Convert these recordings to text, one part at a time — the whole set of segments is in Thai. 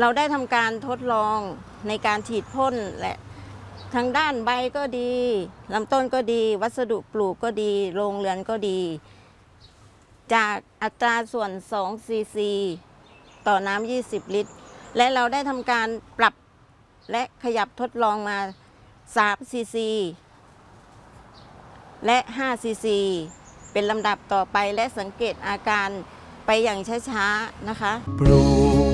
เราได้ทำการทดลองในการฉีดพ่นและทางด้านใบก็ดีลำต้นก็ดี วัสดุปลูกก็ดี โรงเรือนก็ดี จากอัตราส่วน 2 ซีซี ต่อน้ำ 20 ลิตร และเราได้ทำการปรับและขยับทดลองมา 3 ซีซี และ 5 ซีซี เป็นลำดับต่อไปและสังเกตอาการไปอย่างช้า ๆ นะคะปลูก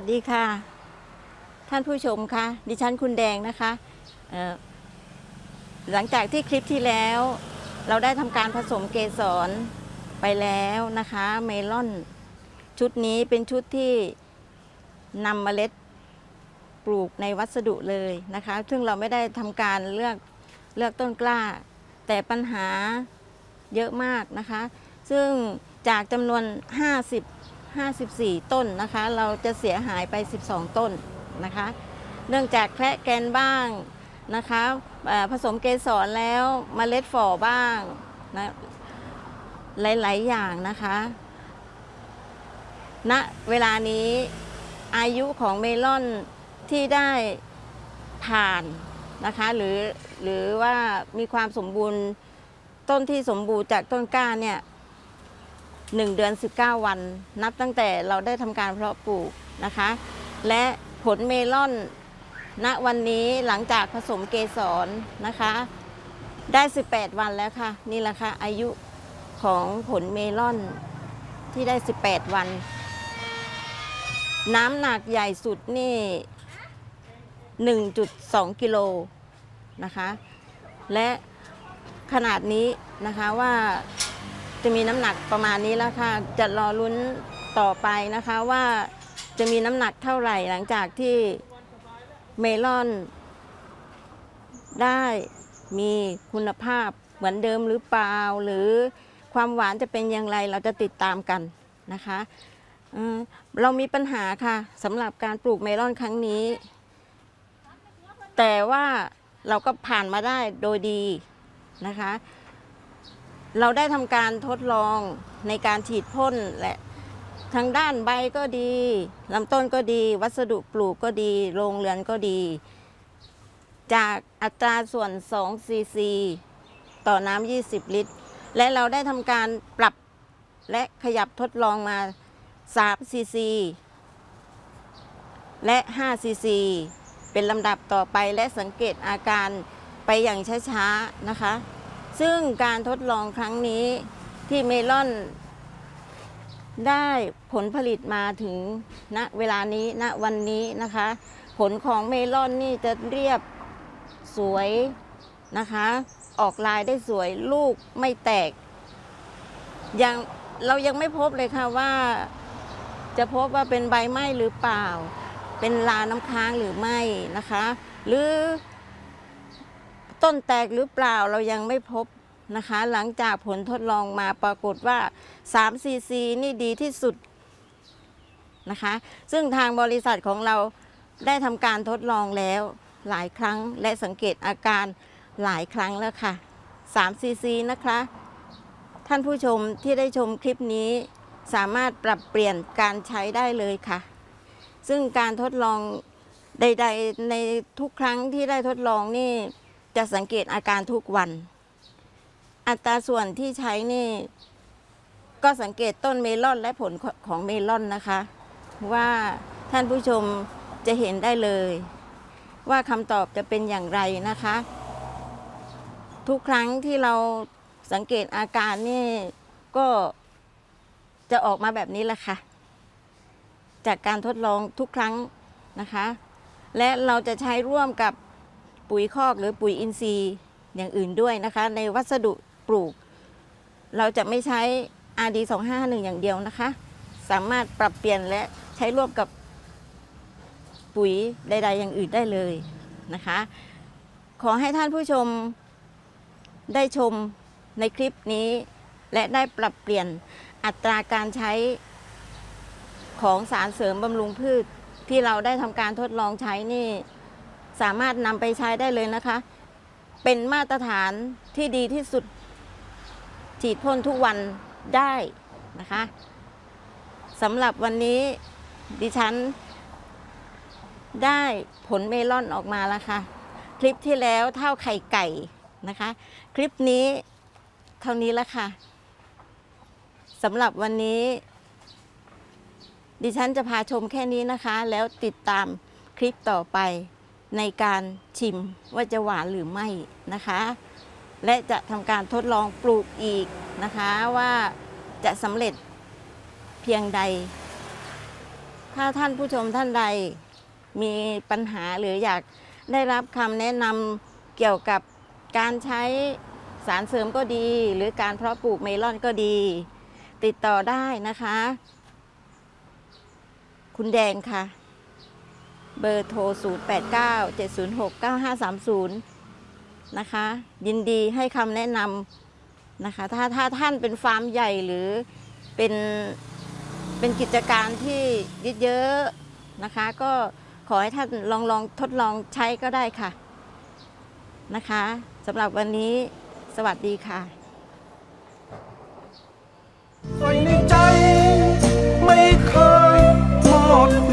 สวัสดีค่ะ ท่านผู้ชมคะดิฉันคุณแดงนะคะหลังจากที่คลิปที่แล้ว เราได้ทำการผสมเกสรไปแล้วนะคะ เมลอน ชุดนี้เป็นชุดที่นำเมล็ดปลูกในวัสดุเลยนะคะ ซึ่งเราไม่ได้ทำการเลือกเลือกต้นกล้า แต่ปัญหาเยอะมากนะคะ ซึ่งจากจำนวน 50 54 ต้นนะคะ เราจะเสียหายไป 12 ต้นนะคะ เนื่องจากแคระแกนบ้างนะคะผสมเกสรแล้วมเมล็ดฝ่อบ้างนะหลาย ๆ อย่างนะคะณเวลานี้อายุของเมลอนที่ได้ผ่านนะคะหรือหรือว่ามีความสมบูรณ์ต้นที่สมบูรณ์จากต้นกล้าเนี่ย หนึ่งเดือน 19 วัน นับตั้งแต่เราได้ทำการเพาะปลูกนะคะ และผลเมลอน ณวันนี้หลังจากผสมเกสรนะคะ ได้ 18 วันแล้วค่ะ นี่แหละค่ะอายุของผลเมลอนที่ได้ 18 วัน น้ำหนักใหญ่สุดนี่ 1.2 กิโลนะคะ และขนาดนี้นะคะว่า จะมีน้ำหนักประมาณนี้แล้วค่ะ จะรอลุ้นต่อไปนะคะว่าจะมีน้ำหนักเท่าไหร่หลังจากที่เมลอน ได้มีคุณภาพเหมือนเดิมหรือเปล่า หรือความหวานจะเป็นอย่างไรเราจะติดตามกันนะคะเอ่อเรามีปัญหาค่ะสำหรับการปลูกเมลอนครั้งนี้ แต่ว่าเราก็ผ่านมาได้โดยดีนะคะ เราได้ทำการทดลองในการฉีดพ่นและทางด้านใบก็ดีลำต้นก็ดี วัสดุปลูกก็ดี โรงเรือนก็ดี จากอัตราส่วน 2 ซีซี ต่อน้ำ 20 ลิตร และเราได้ทำการปรับและขยับทดลองมา 3 ซีซี และ 5 ซีซี เป็นลำดับต่อไปและสังเกตอาการไปอย่างช้า ๆ นะคะ ซึ่งการทดลองครั้งนี้ที่เมลอน ได้ผลผลิตมาถึงณเวลานี้ณวันนี้นะคะ ผลของเมลอนนี่จะเรียบสวยนะคะ ออกลายได้สวยลูกไม่แตกยังเรายังไม่พบเลยค่ะว่า จะพบว่าเป็นใบไหม้หรือเปล่า เป็นลาน้ำค้างหรือไม่นะคะ หรือ ต้นแตกหรือเปล่าเรายังไม่พบนะคะ หลังจากผลทดลองมาปรากฏว่า3ซีซีนี่ดีที่สุดนะคะ ซึ่งทางบริษัทของเราได้ทำการทดลองแล้วหลายครั้งและสังเกตอาการหลายครั้งแล้วค่ะ3ซีซีนะคะ ท่านผู้ชมที่ได้ชมคลิปนี้สามารถปรับเปลี่ยนการใช้ได้เลยค่ะ ซึ่งการทดลองใด ๆ ในทุกครั้งที่ได้ทดลองนี่ จะสังเกตอาการทุกวัน อัตราส่วนที่ใช้นี่ ก็สังเกตต้นเมลอนและผลของเมลอนนะคะ ว่าท่านผู้ชมจะเห็นได้เลย ว่าคำตอบจะเป็นอย่างไรนะคะ ทุกครั้งที่เราสังเกตอาการนี่ก็จะออกมาแบบนี้แหละค่ะ จากการทดลองทุกครั้งนะคะ และเราจะใช้ร่วมกับ ปุ๋ยคอกหรือปุ๋ยอินทรีย์อย่างอื่นด้วยนะคะ ในวัสดุปลูก เราจะไม่ใช้ RD 251อย่างเดียวนะคะ สามารถปรับเปลี่ยนและใช้ร่วมกับปุ๋ยใด ๆ อย่างอื่นได้เลยนะคะ ขอให้ท่านผู้ชมได้ชมในคลิปนี้ และได้ปรับเปลี่ยนอัตราการใช้ของสารเสริมบำรุงพืชที่เราได้ทำการทดลองใช้นี่ สามารถนำไปใช้ได้เลยนะคะ เป็นมาตรฐานที่ดีที่สุด ฉีดพ่นทุกวันได้นะคะสำหรับวันนี้ดิฉัน ได้ผลเมลอนออกมาแล้วค่ะ คลิปที่แล้วเท่าไข่ไก่นะคะ คลิปนี้เท่านี้ล้วค่ะสำหรับวันนี้ ดิฉันจะพาชมแค่นี้นะคะ แล้วติดตามคลิปต่อไป ในการชิมว่าจะหวานหรือไม่นะคะ และจะทำการทดลองปลูกอีกนะคะว่าจะสำเร็จเพียงใด ถ้าท่านผู้ชมท่านใดมีปัญหาหรืออยากได้รับคำแนะนำเกี่ยวกับการใช้สารเสริมก็ดี หรือการเพาะปลูกเมลอนก็ดี ติดต่อได้นะคะ คุณแดงค่ะ เบอร์โทร 089 706 9530 นะคะ ยินดีให้คำแนะนำนะคะ ถ้าถ้าท่านเป็นฟาร์มใหญ่หรือเป็นเป็นกิจการที่ยืดเยอะนะคะ ก็ขอให้ท่านลองลองทดลองใช้ก็ได้ค่ะนะคะสำหรับวันนี้สวัสดีค่ะไฟในใจไม่เคยหมด